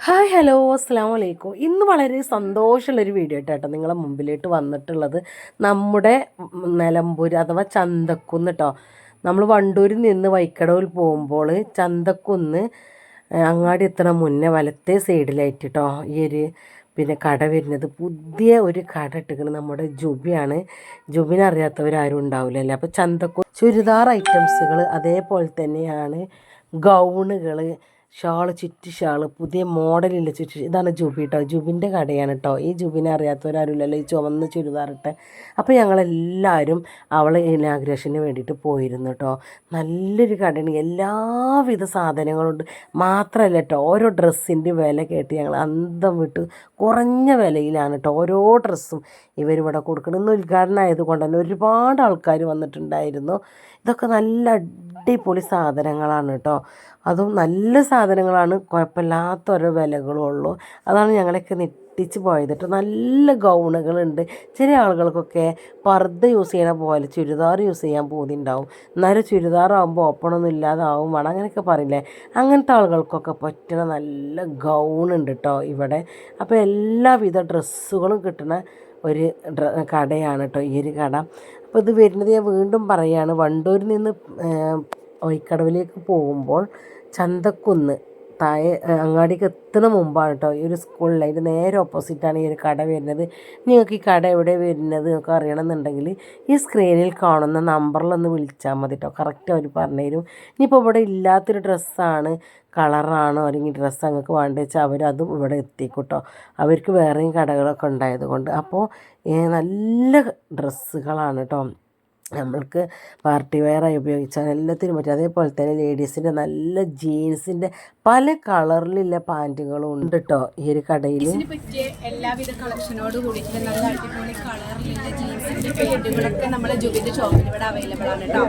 Hi hello അസ്സാം വലൈക്കും ഇന്ന് വളരെ സന്തോഷമുള്ളൊരു വീഡിയോ കേട്ടോ നിങ്ങളെ മുമ്പിലേക്ക് വന്നിട്ടുള്ളത്. നമ്മുടെ നിലമ്പൂർ അഥവാ ചന്തക്കുന്ന് കേട്ടോ നമ്മൾ വണ്ടൂരിൽ നിന്ന് വൈക്കടവിൽ പോകുമ്പോൾ ചന്തക്കുന്ന് അങ്ങാടി എത്തണ മുന്നേ വലത്തെ സൈഡിലായിട്ട് കേട്ടോ ഈ ഒരു പിന്നെ കട വരുന്നത്. പുതിയ ഒരു കട ഇട്ടിരിക്കുന്നത് നമ്മുടെ ജുബിയാണ്. ജുബിനെ അറിയാത്തവരാരും ഉണ്ടാവില്ലല്ലേ? അപ്പോൾ ചന്തക്കു ചുരിദാർ ഐറ്റംസുകൾ അതേപോലെ തന്നെയാണ് ഗൗണുകൾ ഷാൾ ചുറ്റി ഷാൾ പുതിയ മോഡലില്ല ചുറ്റി ഇതാണ് ജുബി കേട്ടോ ജുബിന്റെ കടയാണ് കേട്ടോ ഈ ജുബിനെ അറിയാത്തവരാരുമില്ലല്ലോ ഈ ചുവന്ന ചുരിദാറിട്ട്. അപ്പോൾ ഞങ്ങളെല്ലാവരും അവളെ ഇനാഗ്രേഷന് വേണ്ടിയിട്ട് പോയിരുന്നു കേട്ടോ നല്ലൊരു കടയാണ്. എല്ലാവിധ സാധനങ്ങളുണ്ട്. മാത്രമല്ല കേട്ടോ ഓരോ ഡ്രസ്സിന്റെ വില കേട്ട് ഞങ്ങൾ അന്തം വിട്ട് കുറഞ്ഞ വിലയിലാണ് കേട്ടോ ഓരോ ഡ്രസ്സും ഇവരിവിടെ കൊടുക്കണം ഇന്ന് ഉദ്ഘാടനം ആയതുകൊണ്ട് തന്നെ ഒരുപാട് ആൾക്കാർ വന്നിട്ടുണ്ടായിരുന്നു. ഇതൊക്കെ നല്ല അടിപൊളി സാധനങ്ങളാണ് കേട്ടോ അതും നല്ല സാധനങ്ങളാണ്. കുഴപ്പമില്ലാത്ത ഓരോ വിലകളും ഉള്ളൂ. അതാണ് ഞങ്ങളൊക്കെ നെട്ടിച്ച് പോയത് കേട്ടോ നല്ല ഗൗണുകളുണ്ട്. ചില ആളുകൾക്കൊക്കെ പർദ്ദ യൂസ് ചെയ്യണ പോലെ ചുരിദാർ യൂസ് ചെയ്യാൻ പോകുന്നുണ്ടാവും എന്നാലും ചുരിദാറാവുമ്പോൾ ഓപ്പണൊന്നും ഇല്ലാതാവും. വേണം അങ്ങനെയൊക്കെ പറയില്ലേ? അങ്ങനത്തെ ആളുകൾക്കൊക്കെ പറ്റുന്ന നല്ല ഗൗണുണ്ട് കേട്ടോ ഇവിടെ. അപ്പോൾ എല്ലാവിധ ഡ്രസ്സുകളും കിട്ടുന്ന ഒരു കടയാണ് കേട്ടോ ഈ ഒരു കട. അപ്പോൾ ഇത് വരുന്നത് ഞാൻ വീണ്ടും പറയുകയാണ് വണ്ടൂരിൽ നിന്ന് വൈക്കടവിലേക്ക് പോകുമ്പോൾ ചന്തക്കുന്ന് താഴെ അങ്ങാടിക്ക് എത്തുന്ന മുമ്പാണ് കേട്ടോ ഈ ഒരു സ്കൂളിൽ അതിന്റെ നേരെ ഓപ്പോസിറ്റാണ് ഈ ഒരു കട വരുന്നത്. നിങ്ങൾക്ക് ഈ കട എവിടെ വരുന്നത് നിങ്ങൾക്ക് അറിയണമെന്നുണ്ടെങ്കിൽ ഈ സ്ക്രീനിൽ കാണുന്ന നമ്പറിലൊന്ന് വിളിച്ചാൽ മതി കേട്ടോ കറക്റ്റ് അവർ പറഞ്ഞു തരും. ഇനിയിപ്പോൾ ഇവിടെ ഇല്ലാത്തൊരു ഡ്രസ്സാണ് കളറാണോ അല്ലെങ്കിൽ ഡ്രസ്സ് നിങ്ങൾക്ക് വേണ്ടത് വെച്ചാൽ അവരതും ഇവിടെ എത്തിക്കൂട്ടോ കേട്ടോ അവർക്ക് വേറെയും കടകളൊക്കെ ഉണ്ടായത് കൊണ്ട്. അപ്പോൾ നല്ല ഡ്രസ്സുകളാണ് കേട്ടോ നമ്മൾക്ക് പാർട്ടി വെയറായി ഉപയോഗിച്ചാൽ എല്ലാത്തിനും പറ്റും. അതേപോലെ തന്നെ ലേഡീസിന്റെ നല്ല ജീൻസിന്റെ പല കളറിലുള്ള പാന്റുകളും ഉണ്ട് കേട്ടോ ഈ ഒരു കടയിൽ പറ്റിയ എല്ലാവിധ കളക്ഷനോട് കൂടിയിട്ട് നല്ല അടിപൊളി കളറിലുള്ള ജീൻസിന്റെ പാന്റുകളൊക്കെ നമ്മുടെ ജുബിന്റെ ഷോപ്പിൽ ഇവിടെ അവൈലബിൾ ആണ് കേട്ടോ